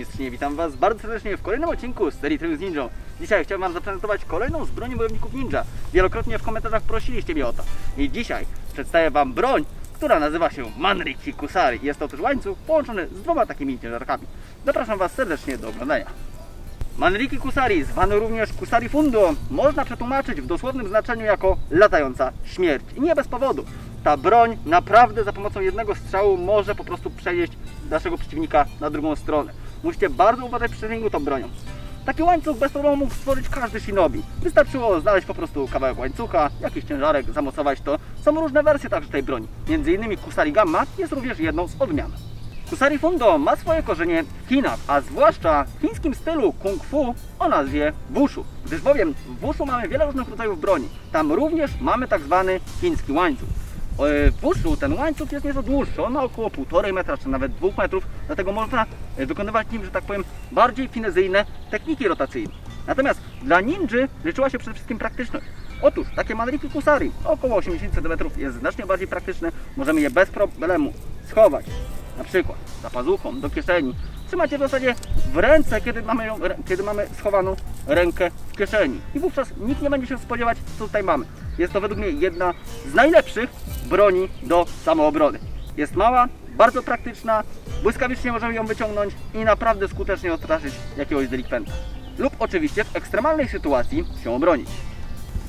Mistrzynie, witam Was bardzo serdecznie w kolejnym odcinku z serii Tryb z Ninją. Dzisiaj chciałbym Wam zaprezentować kolejną z broni wojowników ninja. Wielokrotnie w komentarzach prosiliście mnie o to. I dzisiaj przedstawię Wam broń, która nazywa się Manriki Kusari. Jest to też łańcuch połączony z dwoma takimi ciężarkami. Zapraszam Was serdecznie do oglądania. Manriki Kusari, zwany również Kusari Fundo, można przetłumaczyć w dosłownym znaczeniu jako latająca śmierć. I nie bez powodu. Ta broń naprawdę za pomocą jednego strzału może po prostu przejeść naszego przeciwnika na drugą stronę. Musicie bardzo uważać przy treningu tą bronią. Taki łańcuch bez problemu mógł stworzyć każdy shinobi. Wystarczyło znaleźć po prostu kawałek łańcucha, jakiś ciężarek, zamocować to. Są różne wersje także tej broni. Między innymi Kusari Gamma jest również jedną z odmian. Kusari Fundo ma swoje korzenie w Chinach, a zwłaszcza w chińskim stylu kung fu o nazwie Wushu. Gdyż bowiem w Wushu mamy wiele różnych rodzajów broni. Tam również mamy tak zwany chiński łańcuch. E, W Wushu ten łańcuch jest nieco dłuższy, on ma około 1,5 metra, czy nawet 2 metrów, dlatego można e, wykonywać nim, że tak powiem, bardziej finezyjne techniki rotacyjne. Natomiast dla ninży liczyła się przede wszystkim praktyczność. Otóż takie manriki kusari, około 80 cm, jest znacznie bardziej praktyczne, możemy je bez problemu schować, na przykład za pazuchą, do kieszeni. Trzymać je w zasadzie w ręce, kiedy mamy, ją, kiedy mamy schowaną rękę w kieszeni. I wówczas nikt nie będzie się spodziewać, co tutaj mamy. Jest to według mnie jedna z najlepszych broni do samoobrony. Jest mała, bardzo praktyczna, błyskawicznie możemy ją wyciągnąć i naprawdę skutecznie odstraszyć jakiegoś delikwenta. Lub oczywiście w ekstremalnej sytuacji się obronić.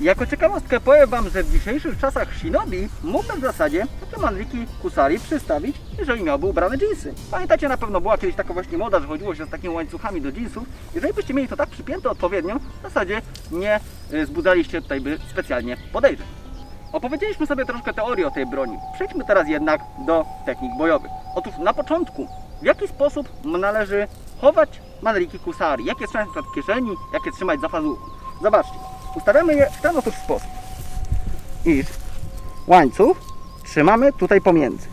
Jako ciekawostkę powiem Wam, że w dzisiejszych czasach Shinobi mógłby w zasadzie takie manriki Kusari przystawić, jeżeli miałby ubrane dżinsy. Pamiętacie, na pewno była kiedyś taka właśnie moda, że chodziło się z takimi łańcuchami do dżinsów. Jeżeli byście mieli to tak przypięte odpowiednio, w zasadzie nie y, zbudzaliście tutaj by specjalnie podejrzeń. Opowiedzieliśmy sobie troszkę teorii o tej broni. Przejdźmy teraz jednak do technik bojowych. Otóż na początku, w jaki sposób należy chować manriki kusari? Jakie trzymać w kieszeni, jakie trzymać za pazuchą? Zobaczcie, ustawiamy je w ten sposób. Iż łańcuch trzymamy tutaj pomiędzy.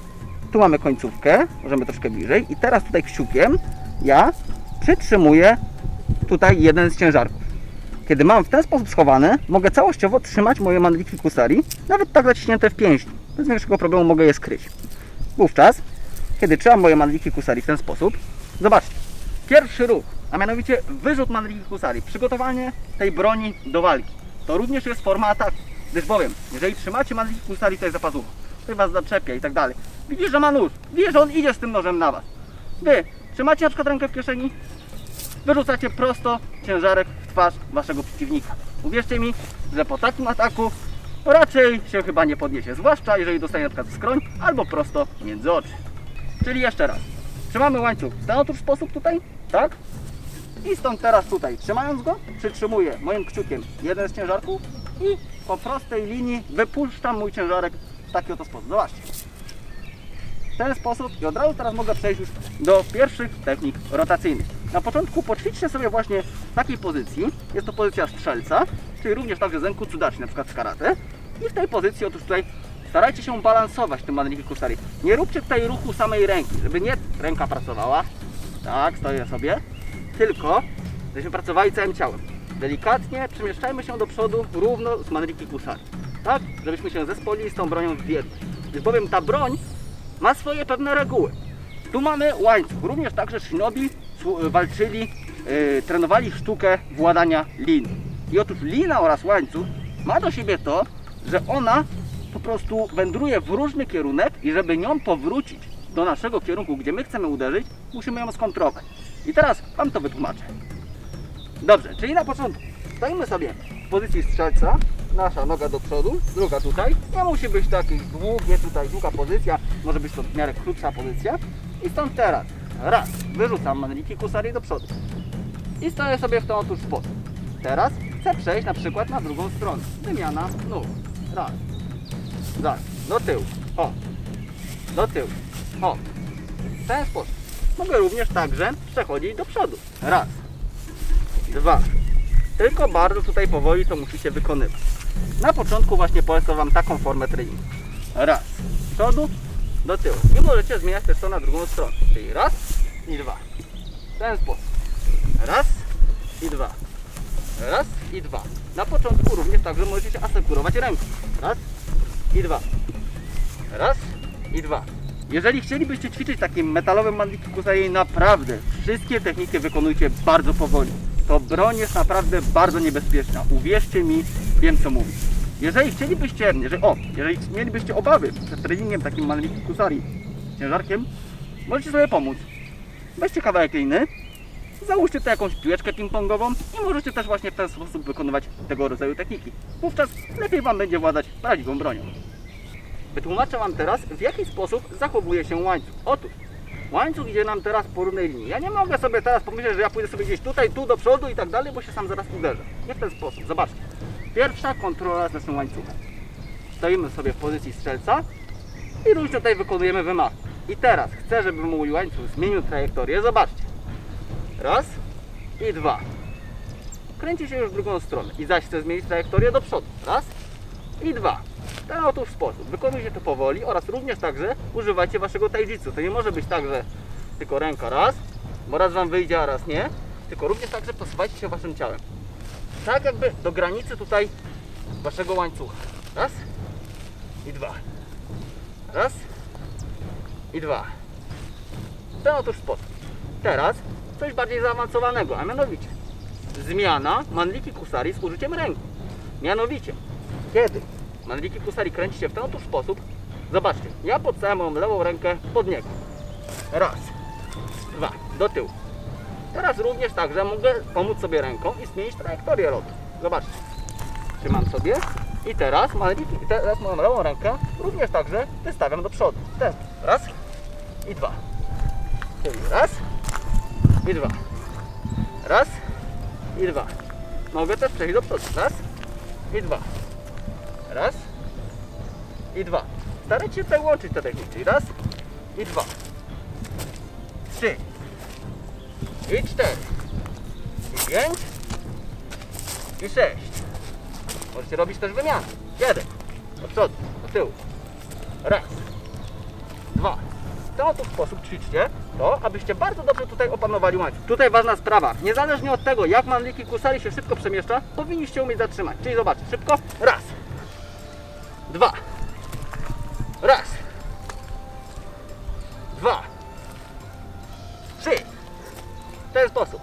Tu mamy końcówkę, możemy troszkę bliżej i teraz tutaj kciukiem ja przytrzymuję tutaj jeden z ciężarków. Kiedy mam w ten sposób schowane, mogę całościowo trzymać moje mandliki kusari, nawet tak zaciśnięte w pięści. Bez większego problemu mogę je skryć. Wówczas, kiedy trzymam moje mandliki kusari w ten sposób, zobaczcie, pierwszy ruch, a mianowicie wyrzut mandliki kusari, przygotowanie tej broni do walki. To również jest forma ataku, gdyż bowiem, jeżeli trzymacie mandliki kusari tutaj za pazuchą, ktoś was zaczepia i tak dalej, widzisz, że ma nóż, widzisz, że on idzie z tym nożem na was. Wy trzymacie na przykład rękę w kieszeni, wyrzucacie prosto ciężarek w twarz waszego przeciwnika. Uwierzcie mi, że po takim ataku raczej się chyba nie podniesie, zwłaszcza jeżeli dostanie na przykład skroń albo prosto między oczy. Czyli jeszcze raz, trzymamy łańcuch w ten otóż sposób tutaj, tak? I stąd teraz tutaj, trzymając go, przytrzymuję moim kciukiem jeden z ciężarków i po prostej linii wypuszczam mój ciężarek w taki oto sposób. Zobaczcie. W ten sposób i od razu teraz mogę przejść już do pierwszych technik rotacyjnych. Na początku poćwiczcie sobie właśnie w takiej pozycji. Jest to pozycja strzelca, czyli również także zenku cudachi, na przykład z karate. I w tej pozycji otóż tutaj starajcie się balansować tym manriki kusari. Nie róbcie tutaj ruchu samej ręki, żeby nie ręka pracowała. Tak, stoję sobie. Tylko, żebyśmy pracowali całym ciałem. Delikatnie przemieszczajmy się do przodu równo z manriki kusari. Tak, żebyśmy się zespolili z tą bronią w jedność. Gdyż bowiem ta broń ma swoje pewne reguły. Tu mamy łańcuch. Również także shinobi walczyli, yy, trenowali sztukę władania lin. I otóż lina oraz łańcuch ma do siebie to, że ona po prostu wędruje w różny kierunek i żeby nią powrócić do naszego kierunku, gdzie my chcemy uderzyć, musimy ją skontrować. I teraz Wam to wytłumaczę. Dobrze, czyli na początku stoimy sobie w pozycji strzelca, nasza noga do przodu, druga tutaj. Nie musi być taki długie tutaj, długa pozycja, może być to w miarę krótsza pozycja. I stąd teraz, raz, wyrzucam manliki kusari do przodu. I stoję sobie w ten otóż sposób. Teraz chcę przejść na przykład na drugą stronę. Wymiana nóg. Raz. Zaraz. Do tyłu. O. Do tyłu. O. W ten sposób. Mogę również także przechodzić do przodu. Raz. Dwa. Tylko bardzo tutaj powoli to musicie wykonywać. Na początku właśnie polecam Wam taką formę treningu. Raz. Z przodu, do tyłu. I możecie zmieniać też to na drugą stronę. Czyli raz i dwa. W ten sposób. Raz i dwa. Raz i dwa. Na początku również także możecie asekurować ręką. Raz i dwa. Raz i dwa. Jeżeli chcielibyście ćwiczyć takim metalowym mandliki kusari, naprawdę wszystkie techniki wykonujcie bardzo powoli. To broń jest naprawdę bardzo niebezpieczna. Uwierzcie mi, wiem co mówię. Jeżeli chcielibyście, jeżeli, o, jeżeli mielibyście obawy przed treningiem takim mandliki kusari ciężarkiem, możecie sobie pomóc. Weźcie kawałek liny, załóżcie tu jakąś piłeczkę ping-pongową i możecie też właśnie w ten sposób wykonywać tego rodzaju techniki. Wówczas lepiej Wam będzie władać prawdziwą bronią. Wytłumaczę Wam teraz, w jaki sposób zachowuje się łańcuch. Otóż, łańcuch idzie nam teraz po równej linii. Ja nie mogę sobie teraz pomyśleć, że ja pójdę sobie gdzieś tutaj, tu do przodu i tak dalej, bo się sam zaraz uderzę. Nie w ten sposób. Zobaczcie. Pierwsza kontrola z naszym łańcuchem. Stoimy sobie w pozycji strzelca i różnie tutaj wykonujemy wymach. I teraz chcę, żeby mój łańcuch zmienił trajektorię. Zobaczcie. Raz i dwa. Kręci się już w drugą stronę. I zaś chcę zmienić trajektorię do przodu. Raz i dwa. Ten oto sposób. Wykonujcie to powoli oraz również także używajcie waszego taijitsu. To nie może być tak, że tylko ręka raz, bo raz wam wyjdzie, a raz nie. Tylko również także posuwajcie się waszym ciałem. Tak jakby do granicy tutaj waszego łańcucha. Raz i dwa. Raz i dwa. Ten otóż sposób. Teraz coś bardziej zaawansowanego, a mianowicie zmiana mandliki kusari z użyciem ręki. Mianowicie, kiedy mandliki kusari kręci się w ten otóż sposób, zobaczcie, ja podstałem moją lewą rękę pod niego. Raz, dwa, do tyłu. Teraz również także mogę pomóc sobie ręką i zmienić trajektorię lotu. Zobaczcie, trzymam sobie i teraz, mandliki, i teraz moją lewą rękę również także wystawiam do przodu. Ten, raz i dwa. Czyli raz i dwa. Raz i dwa. Mogę też przejść do przodu. Raz i dwa. Raz i dwa. Starajcie się tutaj łączyć te techniki. Raz i dwa. Trzy. I cztery. I pięć. I sześć. Możecie robić też wymiany. Jeden. Do przodu, do tyłu. Raz. Dwa. W ten oto sposób ćwiczcie to, abyście bardzo dobrze tutaj opanowali łańcuch. Tutaj ważna sprawa. Niezależnie od tego, jak mandliki kusari się szybko przemieszcza, powinniście umieć zatrzymać. Czyli zobaczcie, szybko. Raz. Dwa. Raz. Dwa. Trzy. W ten sposób.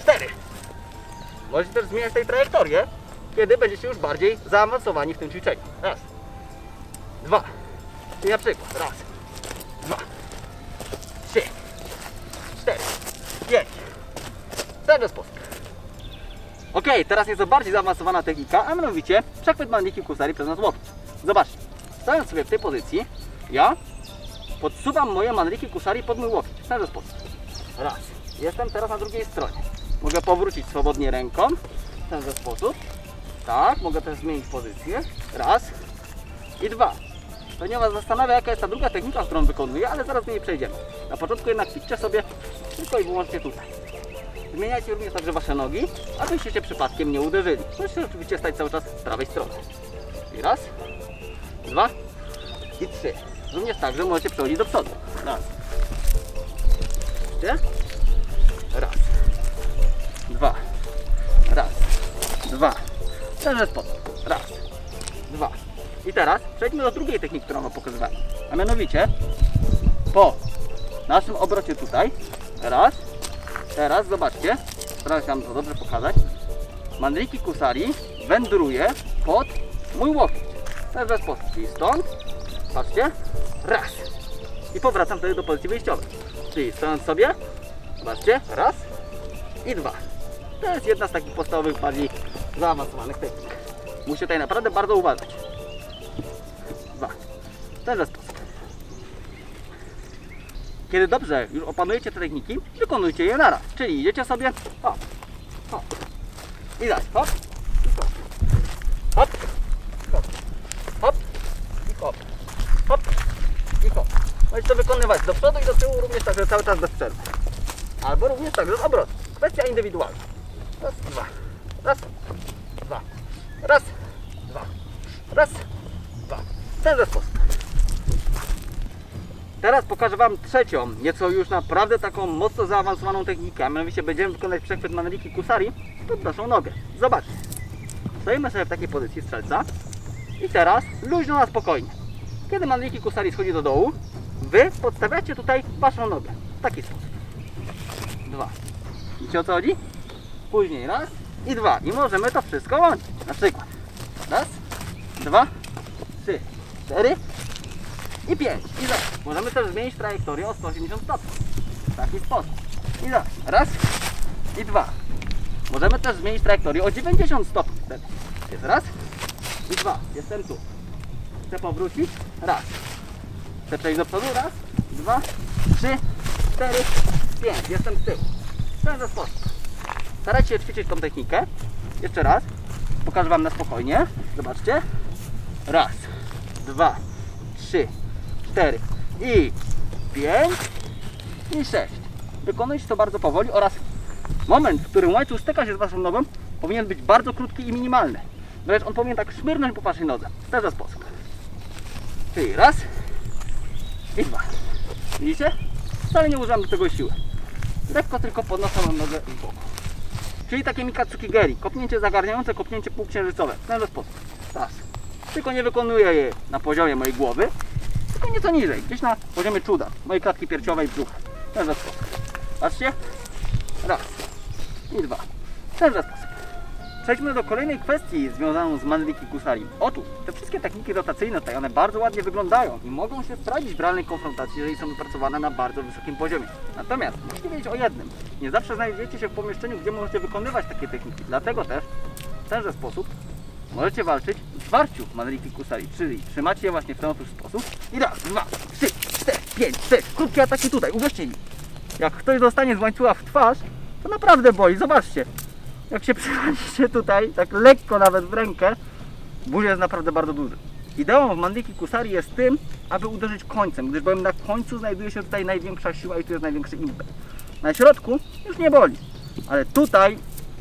Cztery. Możecie też zmieniać tej trajektorię, kiedy będziecie już bardziej zaawansowani w tym ćwiczeniu. Raz. Dwa. I na przykład. Raz. Dwa. Trzy. Cztery. Pięć. W ten sposób. Ok, teraz nieco bardziej zaawansowana technika, a mianowicie przechwyt mandliki kusari przez nas łokieć. Zobaczcie, stojąc sobie w tej pozycji, ja podsuwam moje mandliki kusari pod mój łokieć. W ten sposób. Raz. Jestem teraz na drugiej stronie. Mogę powrócić swobodnie ręką. W ten sposób. Tak, mogę też zmienić pozycję. Raz i dwa. Pewnie Was zastanawia, jaka jest ta druga technika, którą wykonuję, ale zaraz do niej przejdziemy. Na początku jednak ćwiczcie sobie tylko i wyłącznie tutaj. Zmieniajcie również także Wasze nogi, abyście się przypadkiem nie uderzyli. Możecie oczywiście stać cały czas z prawej strony. I raz, dwa i trzy. Również także możecie przechodzić do przodu. Raz. Widzicie? Raz. Dwa. Raz. Dwa. Ten sposób. Raz. Dwa. I teraz przejdźmy do drugiej techniki, którą Wam pokazywałem. A mianowicie po naszym obrocie tutaj. Raz. Teraz zobaczcie. Staram się Wam to dobrze pokazać. Mandriki kusari wędruje pod mój łokieć. W ten sposób. Czyli stąd. Patrzcie. Raz. I powracam wtedy do pozycji wyjściowej. Czyli stojąc sobie. Zobaczcie. Raz. I dwa. To jest jedna z takich podstawowych, bardziej zaawansowanych technik. Musicie tutaj naprawdę bardzo uważać. Dwa. Ten sposób. Kiedy dobrze już opanujecie te techniki, wykonujcie je naraz. Czyli idziecie sobie hop, hop. I zaś i hop. Hop, hop, hop, i hop. Hop, i hop. Do przodu i do tyłu również także cały czas bez przerwy. Albo również także z obrotu. Kwestia indywidualna. Raz, dwa. Raz, dwa. Raz, dwa. Raz, dwa. W ten sposób. Teraz pokażę Wam trzecią, nieco już naprawdę taką mocno zaawansowaną technikę. A mianowicie będziemy wykonać przechwyt maneliki kusari pod naszą nogę. Zobaczcie. Stoimy sobie w takiej pozycji strzelca i teraz luźno na spokojnie. Kiedy mandliki kusari schodzi do dołu, wy podstawiacie tutaj waszą nogę. W taki sposób. Dwa. Wiecie o co chodzi? Później raz i dwa. I możemy to wszystko łączyć. Na przykład raz, dwa, trzy, cztery i pięć. I zobacz, możemy też zmienić trajektorię o 180 stopni. W taki sposób. I zobacz, raz i dwa. Możemy też zmienić trajektorię o 90 stopni. Jest raz i dwa. Jestem tu. Chcę powrócić. Raz. Chcę przejść do przodu. Raz, dwa, trzy, cztery, pięć. Jestem z tyłu. W ten sposób. Starajcie się ćwiczyć tą technikę. Jeszcze raz. Pokażę Wam na spokojnie. Zobaczcie. Raz, dwa, trzy, cztery i pięć i sześć. Wykonujcie to bardzo powoli oraz moment, w którym łańcuch styka się z Waszą nogą powinien być bardzo krótki i minimalny. Wręcz on powinien tak szmyrnąć po Waszej nodze. W ten sposób. Czyli raz i dwa. Widzicie? Wcale nie używam do tego siły. Lekko tylko podnoszę mam nogę z boku. Czyli takie Mikatsuki Geri. Kopnięcie zagarniające, kopnięcie półksiężycowe. W ten sposób. Raz. Tylko nie wykonuję je na poziomie mojej głowy, tylko nieco niżej. Gdzieś na poziomie czuda. Mojej klatki piersiowej brzucha. W ten sposób. Patrzcie. Raz. I dwa. W ten sposób. Przejdźmy do kolejnej kwestii związaną z Mandliki Kusari. Otóż te wszystkie techniki rotacyjne tutaj one bardzo ładnie wyglądają i mogą się sprawdzić w realnej konfrontacji, jeżeli są wypracowane na bardzo wysokim poziomie. Natomiast musicie wiedzieć o jednym. Nie zawsze znajdziecie się w pomieszczeniu, gdzie możecie wykonywać takie techniki. Dlatego też w tenże sposób możecie walczyć w zwarciu Mandliki Kusari, czyli trzymacie je właśnie w ten oto sposób i raz, dwa, trzy, cztery, pięć, sześć. Krótkie ataki tutaj, uwierzcie mi. Jak ktoś dostanie z łańcucha w twarz, to naprawdę boli. Zobaczcie jak się przychodzicie tutaj, tak lekko nawet w rękę, ból jest naprawdę bardzo duży. Ideą w Mandiki Kusari jest tym, aby uderzyć końcem, gdyż bowiem na końcu znajduje się tutaj największa siła i tu jest największy impet. Na środku już nie boli, ale tutaj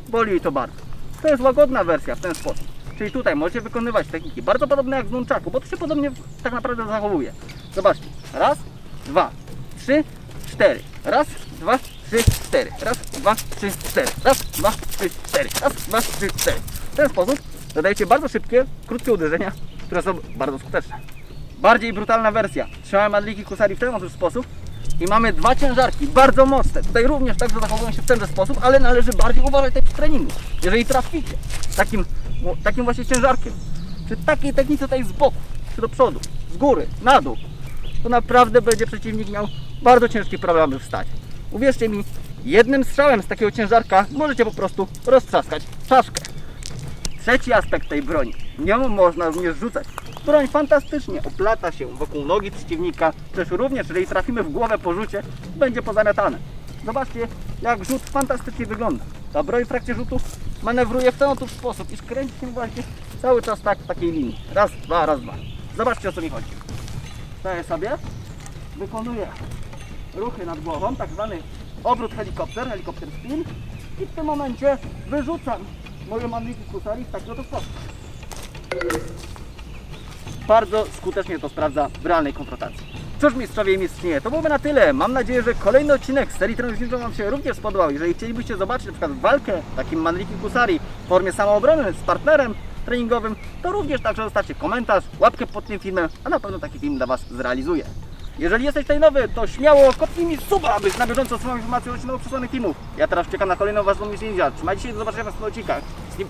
boli i to bardzo. To jest łagodna wersja w ten sposób. Czyli tutaj możecie wykonywać techniki bardzo podobne jak w nunchaku, bo to się podobnie tak naprawdę zachowuje. Zobaczcie. Raz, dwa, trzy, cztery. Raz, dwa, trzy, cztery. Raz, dwa, trzy, cztery. Raz, dwa, trzy, cztery. Raz, dwa, trzy, cztery. W ten sposób zadajecie bardzo szybkie, krótkie uderzenia, które są bardzo skuteczne. Bardziej brutalna wersja. Trzymałem Adliki Kusari w ten oto sposób i mamy dwa ciężarki, bardzo mocne. Tutaj również także zachowują się w ten sposób, ale należy bardziej uważać tutaj przy treningu. Jeżeli traficie takim, takim właśnie ciężarkiem, przy takiej technice tutaj z boku, czy do przodu, z góry, na dół, to naprawdę będzie przeciwnik miał bardzo ciężkie problemy wstać. Uwierzcie mi, jednym strzałem z takiego ciężarka możecie po prostu roztrzaskać czaszkę. Trzeci aspekt tej broni. Nią można również rzucać. Broń fantastycznie oplata się wokół nogi przeciwnika, przecież również jeżeli trafimy w głowę po rzucie, będzie pozamiatane. Zobaczcie, jak rzut fantastycznie wygląda. Ta broń w trakcie rzutu manewruje w ten oto sposób, iż kręci się właśnie cały czas tak w takiej linii. Raz, dwa, raz, dwa. Zobaczcie o co mi chodzi. Staję sobie, wykonuję ruchy nad głową, tak zwany obrót helikopter, helikopter spin i w tym momencie wyrzucam moją mandliki kusari w taki oto sposób. Bardzo skutecznie to sprawdza w realnej konfrontacji. Cóż mistrzowie i mistrzynie, to byłoby na tyle. Mam nadzieję, że kolejny odcinek z serii Transmisją Wam się również spodobał. Jeżeli chcielibyście zobaczyć na przykład walkę takim mandliki kusari w formie samoobrony z partnerem treningowym, to również także zostawcie komentarz, łapkę pod tym filmem, a na pewno taki film dla Was zrealizuję. Jeżeli jesteś tutaj nowy, to śmiało kopnij mi suba, abyś na bieżąco otrzymał informacje o nowych przesłanych filmów. Ja teraz czekam na kolejną ważną misję Ninja. Trzymajcie się i do zobaczenia w następnych odcinkach. Z nim...